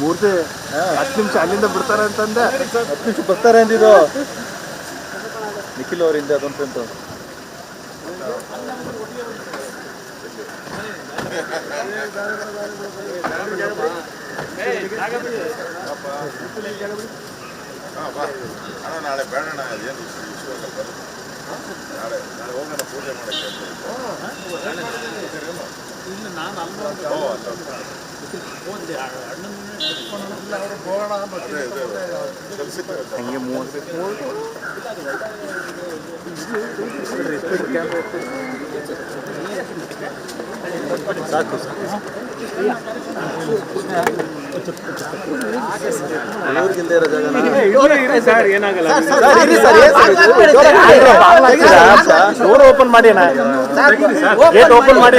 ಮೂರ್ತಿ ಹತ್ತು ನಿಮಿಷ ಅಲ್ಲಿಂದ ಬಿಡ್ತಾರೆ ಅಂತಂದೆ. ಹತ್ತು ನಿಮಿಷ ಬರ್ತಾರೆ ಅಂದಿದ್ದು. ನಿಖಿಲ್ ಅವರಿಂದ ಅದೊಂದು ಫ್ರೆಂಡ್ ಅಣ್ಣ ನಾಳೆ ಬೇಡಣ್ಣ ಏನು ವಿಶ್ವಾಸ ನಾಳೆ ನಾಳೆ ಹೋಗೋಣ ಪೂಜೆ ಮಾಡಕ್ಕೆ ಹಂಗೆ ಮೂವತ್ತು ಸಾಕು ಇವ್ರಿಗಿಲ್ದೇ ಇರೋ ಜಾಗನ ಸರ್ ಏನಾಗಲ್ಲ ಡೋರ್ ಓಪನ್ ಮಾಡಿ ಗೇಟ್ ಓಪನ್ ಮಾಡಿ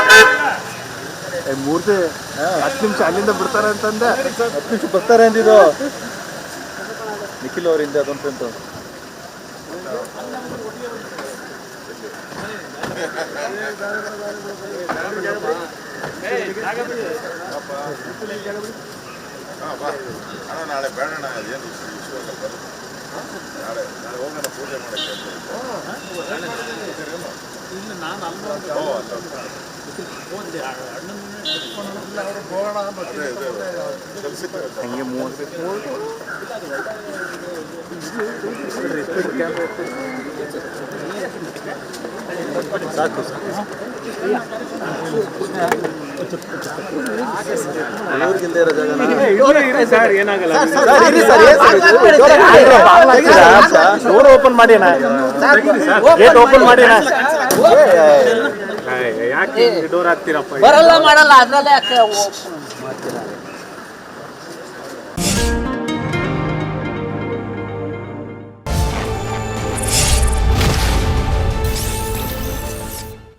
ಮೂರ್ತಿ ಹತ್ತು ನಿಮಿಷ ಅಲ್ಲಿಂದ ಬಿಡ್ತಾರೆ ಅಂತಂದೆ. ಹತ್ತು ನಿಮಿಷ ಬರ್ತಾರೆ ಅಂದಿದ್ದು. ನಿಖಿಲ್ ಅವರಿಂದ ಅದೊಂದು ಅಂತ ಹಾಂ ಬಾ ಅಣ್ಣ ನಾಳೆ ಬೇಡಣ್ಣ ಏನು ವಿಶ್ವಾಸ ನಾಳೆ ನಾಳೆ ಹೋಗೋಣ ಪೂಜೆ ಮಾಡಕ್ಕೆ ನಾನು ಅಲ್ಲ. ಹಂಗೆ ಮೂವತ್ತು ಸಾಕು ಇವ್ರಿಗಿಲ್ದೇ ಇರೋ ಜಾಗನ ಸರ್ ಏನಾಗಲ್ಲ ಡೋರ್ ಓಪನ್ ಮಾಡಿ ಗೇಟ್ ಓಪನ್ ಮಾಡಿ ಯಾಕೆ ಡೋರ್ ಹಾಕ್ತೀರಪ್ಪ ಬರಲ್ಲ ಮಾಡಲ್ಲ ಅದ್ರಲ್ಲೇ ಯಾಕೆ ಮಾಡ್ತೀರಾ?